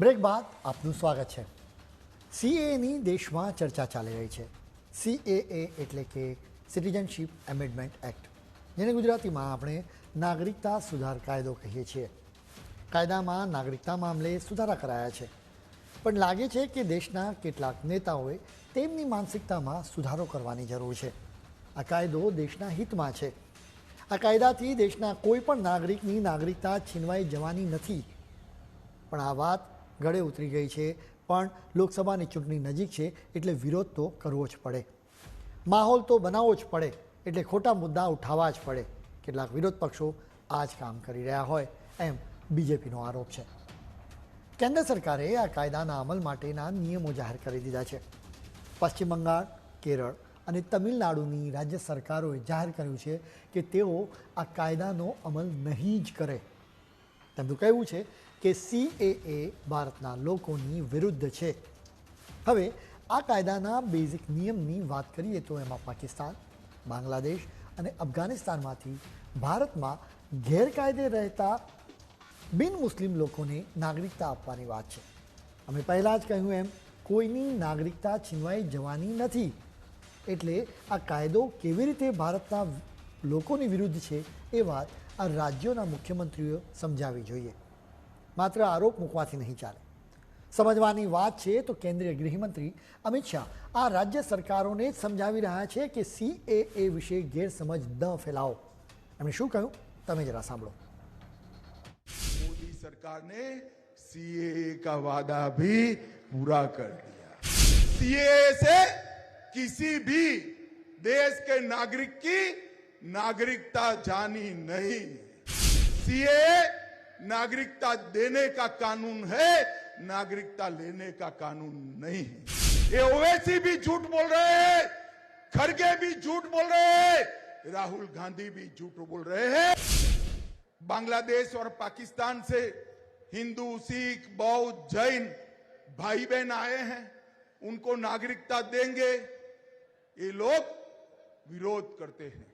Break બાદ આપનું સ્વાગત છે. સીએની દેશમાં ચર્ચા ચાલી રહી છે. સીએએ એટલે કે સિટીઝનશીપ એમેન્ડમેન્ટ એક્ટ જેને ગુજરાતીમાં આપણે નાગરિકતા સુધાર કાયદો કહીએ છીએ. કાયદામાં નાગરિકતા મામલે સુધારા કરાયા છે. પણ લાગે છે કે દેશના કેટલાક નેતાઓએ તેમની માનસિકતામાં સુધારો કરવાની જરૂર છે. આ કાયદો દેશના હિતમાં છે. આ કાયદાથી દેશના કોઈ પણ નાગરિકની નાગરિકતા છીનવાઈ જવાની નથી. પણ આ વાત ગળે ઉતરી ગઈ છે. પણ લોકસભાની ચૂંટણી નજીક છે એટલે વિરોધ તો કરવો જ પડે. માહોલ તો બનાવવો જ પડે એટલે ખોટા મુદ્દા ઉઠાવવા જ પડે. કેટલાક વિરોધ પક્ષો આ જ કામ કરી રહ્યા હોય એમ બીજેપીનો આરોપ છે. કેન્દ્ર સરકારે આ કાયદાના અમલ માટેના નિયમો જાહેર કરી દીધા છે. પશ્ચિમ બંગાળ, કેરળ અને તમિલનાડુની રાજ્ય સરકારોએ જાહેર કર્યું છે કે તેઓ આ કાયદાનો અમલ નહીં જ કરે. તેમનું કહેવું છે કે સીએએ ભારતના લોકોની વિરુદ્ધ છે. હવે આ કાયદાના બેઝિક નિયમની વાત કરીએ તો એમાં પાકિસ્તાન, બાંગ્લાદેશ અને અફઘાનિસ્તાનમાંથી ભારતમાં ગેરકાયદે રહેતા બિન મુસ્લિમ લોકોને નાગરિકતા આપવાની વાત છે. અમે પહેલાં જ કહ્યું એમ, કોઈની નાગરિકતા છીનવાઈ જવાની નથી. એટલે આ કાયદો કેવી રીતે ભારતના લોકોની વિરુદ્ધ છે એ વાત આ રાજ્યોના મુખ્યમંત્રીઓ સમજાવવી જોઈએ. માત્ર આરોપ મૂકવાથી નહીં ચાલે સમજવાની વાત છે તો કેન્દ્રીય ગૃહમંત્રી અમિત શાહ આ રાજ્ય સરકારોને જ સમજાવી રહ્યા છે કે સીએએ વિશે ગેરસમજ ન ફેલાવો એમણે શું કહ્યું તમે જરા સાંભળો मोदी सरकार ने सीएए का वादा भी पूरा कर दिया सीएए से किसी भी देश के नागरिक की नागरिकता जानी नहीं सीएए नागरिकता देने का कानून है, नागरिकता लेने का कानून नहीं है। ये ओवैसी भी झूठ बोल रहे हैं, खड़गे भी झूठ बोल रहे हैं, राहुल गांधी भी झूठ बोल रहे हैं। बांग्लादेश और पाकिस्तान से हिंदू, सिख, बौद्ध, जैन भाई बहन आए हैं, उनको नागरिकता देंगे। ये लोग विरोध करते हैं।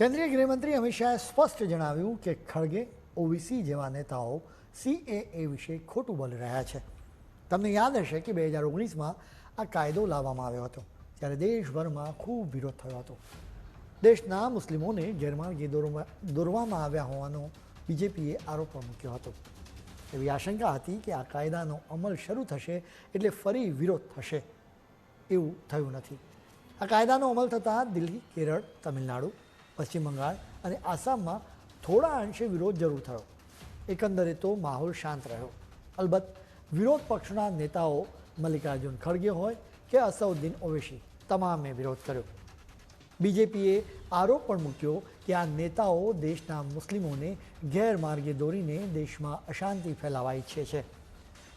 કેન્દ્રીય ગૃહમંત્રી અમિત શાહે સ્પષ્ટ જણાવ્યું કે ખડગે ઓબીસી જેવા નેતાઓ સીએએ વિશે ખોટું બોલી રહ્યા છે. તમને યાદ હશે કે બે હજાર ઓગણીસમાં આ કાયદો લાવવામાં આવ્યો હતો ત્યારે દેશભરમાં ખૂબ વિરોધ થયો હતો. દેશના મુસ્લિમોને ગેરમાર્ગે દોરવા, દોરવામાં આવ્યા હોવાનો બીજેપીએ આરોપ મૂક્યો હતો. એવી આશંકા હતી કે આ કાયદાનો અમલ શરૂ થશે એટલે ફરી વિરોધ થશે. એવું થયું નથી. આ કાયદાનો અમલ થતાં દિલ્હી, કેરળ, તમિલનાડુ પશ્ચિમ બંગાળ અને આસામમાં થોડા અંશે વિરોધ જરૂર થયો. એકંદરે તો માહોલ શાંત રહ્યો. અલબત્ત, વિરોધ પક્ષના નેતાઓ મલ્લિકાર્જુન ખડગે હોય કે અસઉદ્દીન ઓવેશી તમામે વિરોધ કર્યો. બીજેપીએ આરોપ પણ મૂક્યો કે આ નેતાઓ દેશના મુસ્લિમોને ગેરમાર્ગે દોરીને દેશમાં અશાંતિ ફેલાવા ઈચ્છે છે.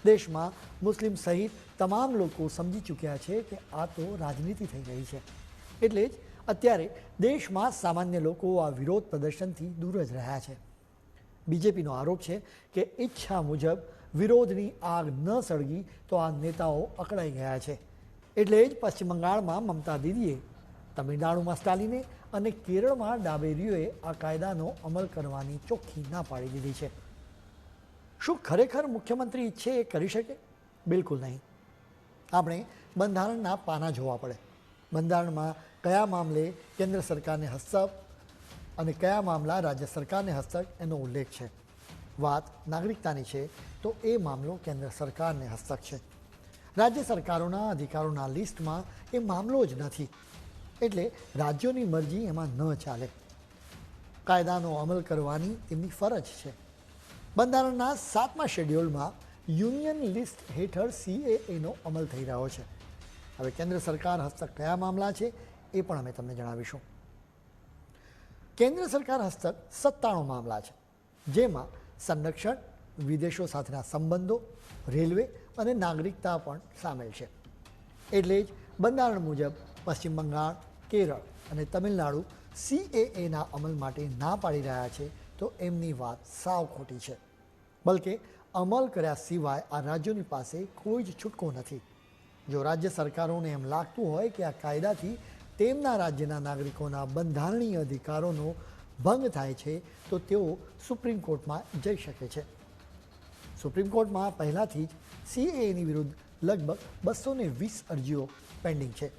દેશમાં મુસ્લિમ સહિત તમામ લોકો સમજી ચૂક્યા છે કે આ તો રાજનીતિ થઈ રહી છે. એટલે જ અત્યારે દેશમાં સામાન્ય લોકો આ વિરોધ પ્રદર્શનથી દૂર જ રહ્યા છે. બીજેપીનો આરોપ છે કે ઈચ્છા મુજબ વિરોધની આગ ન સળગી તો આ નેતાઓ અકળાઈ ગયા છે. એટલે જ પશ્ચિમ બંગાળમાં મમતા દીદીએ તમિલનાડુમાં સ્ટાલિને અને કેરળમાં ડાબેરીઓએ આ કાયદાનો અમલ કરવાની ચોખ્ખી ના પાડી દીધી છે. શું ખરેખર મુખ્યમંત્રી ઈચ્છે એ કરી શકે? બિલકુલ નહીં. આપણે બંધારણના પાના જોવા પડે. બંધારણમાં કયા મામલે કેન્દ્ર સરકારને હસ્તક અને કયા મામલા રાજ્ય સરકારને હસ્તક એનો ઉલ્લેખ છે? વાત નાગરિકતાની છે, તો એ મામલો કેન્દ્ર સરકારને હસ્તક છે. રાજ્ય સરકારોના અધિકારોના લિસ્ટમાં એ મામલો જ નથી. એટલે રાજ્યોની મરજી એમાં ન ચાલે. કાયદાનો અમલ કરવાની તેમની ફરજ છે. બંધારણના સાતમા શેડ્યુલમાં યુનિયન લિસ્ટ હેઠળ સીએએનો અમલ થઈ રહ્યો છે. હવે કેન્દ્ર સરકાર હસ્તક કયા મામલા છે એ પણ અમે તમને જણાવીશું. કેન્દ્ર સરકાર હસ્તક સત્તાણું મામલા છે, જેમાં સંરક્ષણ, વિદેશો સાથેના સંબંધો, રેલવે અને નાગરિકતા પણ સામેલ છે. એટલે જ બંધારણ મુજબ પશ્ચિમ બંગાળ, કેરળ અને તમિલનાડુ સીએએના અમલ માટે ના પાડી રહ્યા છે, તો એમની વાત સાવ ખોટી છે. બલકે અમલ કર્યા સિવાય આ રાજ્યોની પાસે કોઈ જ છૂટકો નથી. જો રાજ્ય સરકારોને એમ લાગતું હોય કે આ કાયદાથી તેમના રાજ્યના નાગરિકોના બંધારણીય અધિકારોનો ભંગ થાય છે, તો તેઓ સુપ્રીમ કોર્ટમાં જઈ શકે છે. સુપ્રીમ કોર્ટમાં પહેલાથી જ સીએએની વિરુદ્ધ લગભગ બસો વીસ અરજીઓ પેન્ડિંગ છે.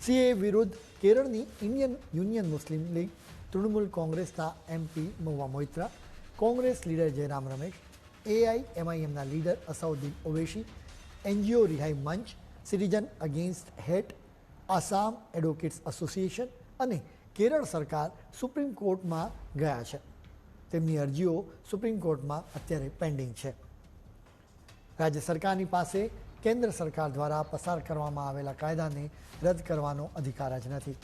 સીએ વિરુદ્ધ કેરળની Indian Union Muslim League, Trinamool કોંગ્રેસના MP Mahua Moitra, Congress leader Jairam Ramesh એઆઈએમઆઈએમના leader Asaduddin Owaisi NGO Rihai Manch citizen against hate Assam advocates association અને કેરળ સરકાર સુપ્રીમ કોર્ટમાં ગયા છે. તેમની અરજીઓ સુપ્રીમ કોર્ટમાં અત્યારે પેન્ડિંગ છે. રાજ્ય સરકારની પાસે કેન્દ્ર સરકાર દ્વારા પસાર કરવામાં આવેલા કાયદાને રદ કરવાનો અધિકાર જ નથી.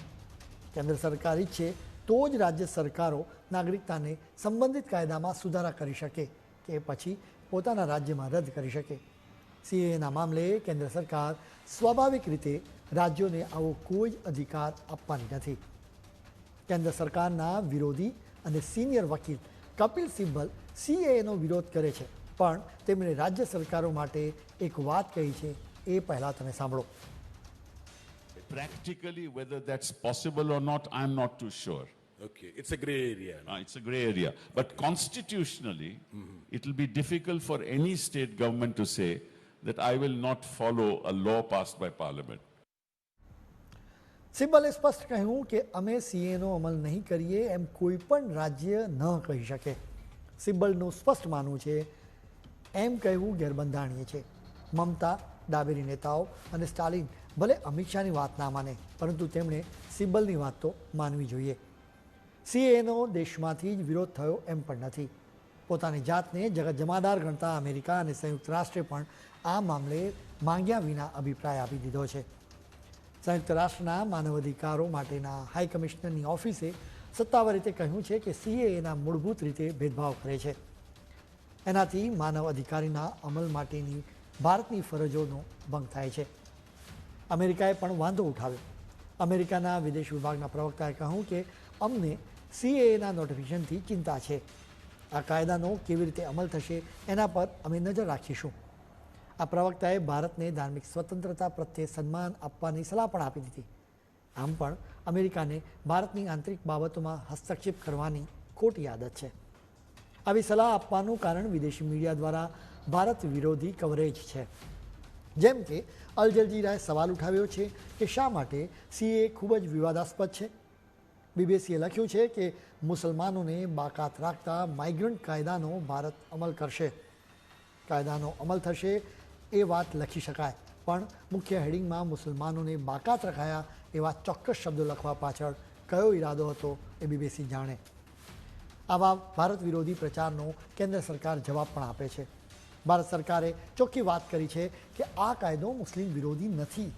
કેન્દ્ર સરકાર ઈચ્છે તો જ રાજ્ય સરકારો નાગરિકતાને સંબંધિત કાયદામાં સુધારા કરી શકે કે પછી પોતાના રાજ્યમાં રદ કરી શકે. સીએના મામલે કેન્દ્ર સરકાર સ્વાભાવિક રીતે રાજ્યોને આવો કોઈ જ અધિકાર આપવાની નથી કેન્દ્ર સરકારના વિરોધી અને સિનિયર વકીલ કપિલ સિબ્બલ સીએનો વિરોધ કરે છે પણ તેમણે રાજ્ય સરકારો માટે એક વાત કહી છે એ પહેલાં તમે સાંભળો Practically, whether that's possible or not, I'm not too sure. Okay, it's a gray area. Uh, it's a gray area. But constitutionally, it will be difficult for any state government to say that I will not follow a law passed by parliament. સિબ્બલે સ્પષ્ટ કહ્યું કે અમે સીએનો અમલ નહીં કરીએ એમ કોઈ પણ રાજ્ય ન કહી શકે. સિબ્બલનું સ્પષ્ટ માનવું છે, એમ કહેવું ગેરબંધારણીય છે. મમતા, ડાબેરી નેતાઓ અને સ્ટાલિન ભલે અમિત શાહની વાત ના માને, પરંતુ તેમણે સિબ્બલની વાત તો માનવી જોઈએ. સીએનો દેશમાંથી જ વિરોધ થયો એમ પણ નથી. પોતાની જાતને જગત જમાદાર ગણતા અમેરિકા અને સંયુક્ત રાષ્ટ્રે પણ આ મામલે માંગ્યા વિના અભિપ્રાય આપી દીધો છે. સંયુક્ત રાષ્ટ્રના માનવ અધિકારો માટેના હાઈ કમિશનરની ઓફિસે સત્તાવાર રીતે કહ્યું છે કે સીએએના મૂળભૂત રીતે ભેદભાવ કરે છે. એનાથી માનવ અધિકારીના અમલ માટેની ભારતની ફરજોનો ભંગ થાય છે. અમેરિકાએ પણ વાંધો ઉઠાવ્યો. અમેરિકાના વિદેશ વિભાગના પ્રવક્તાએ કહ્યું કે અમને સીએએના નોટિફિકેશનથી ચિંતા છે. આ કાયદાનો કેવી રીતે અમલ થશે એના પર અમે નજર રાખીશું. આ પ્રવક્તાએ ભારતને ધાર્મિક સ્વતંત્રતા પ્રત્યે સન્માન આપવાની સલાહ પણ આપી દીધી. આમ પણ અમેરિકાને ભારતની આંતરિક બાબતોમાં હસ્તક્ષેપ કરવાની ખોટી આદત છે. આવી સલાહ આપવાનું કારણ વિદેશી મીડિયા દ્વારા ભારત વિરોધી કવરેજ છે. જેમ કે અલ જલજીરાએ સવાલ ઉઠાવ્યો છે કે શા માટે સીએ ખૂબ જ વિવાદાસ્પદ છે? બીબીસીએ લખ્યું છે કે મુસલમાનોને બાકાત રાખતા માઇગ્રન્ટ કાયદાનો ભારત અમલ કરશે. કાયદાનો અમલ થશે એ વાત લખી શકાય. પણ મુખ્ય હેડિંગમાં મુસલમાનોને બાકાત રખાયા એવા ચોક્કસ શબ્દો લખવા પાછળ કયો ઈરાદો હતો એ બીબીસી જાણે. આવા ભારત વિરોધી પ્રચારનો કેન્દ્ર સરકાર જવાબ પણ આપે છે. ભારત સરકારે ચોખ્ખી વાત કરી છે કે આ કાયદો મુસ્લિમ વિરોધી નથી.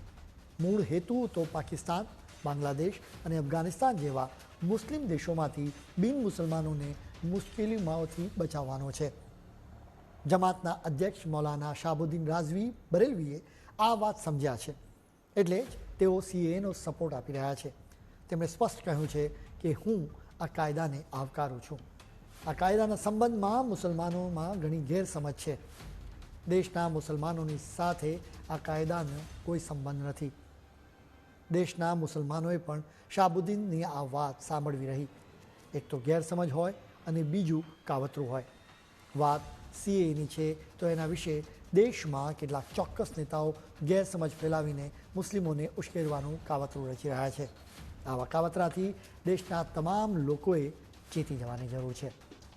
મૂળ હેતુ તો પાકિસ્તાન, બાંગ્લાદેશ અને અફઘાનિસ્તાન જેવા મુસ્લિમ દેશોમાંથી બિન મુસલમાનોને મુશ્કેલીમાંથી બચાવવાનો છે. જમાતના અધ્યક્ષ મૌલાના શાહબુદ્દીન રાઝવી બરેલવીએ આ વાત સમજ્યા છે. એટલે જ તેઓ સીએનો સપોર્ટ આપી રહ્યા છે. તેમણે સ્પષ્ટ કહ્યું છે કે હું આ કાયદાને આવકારું છું. આ કાયદાના સંબંધમાં મુસલમાનોમાં ઘણી ગેરસમજ છે. દેશના મુસલમાનોની સાથે આ કાયદાનો કોઈ સંબંધ નથી. દેશના મુસલમાનોએ પણ શાહબુદ્દીનની આ વાત સાંભળવી રહી. એક તો ગેરસમજ હોય અને બીજું કાવતરું હોય. વાત સીએની છે. તો એના વિશે દેશમાં કેટલાક ચોક્કસ નેતાઓ ગેરસમજ ફેલાવીને મુસ્લિમોને ઉશ્કેરવાનું કાવતરું રચી રહ્યા છે. આવા કાવતરાથી દેશના તમામ લોકોએ ચેતી જવાની જરૂર છે.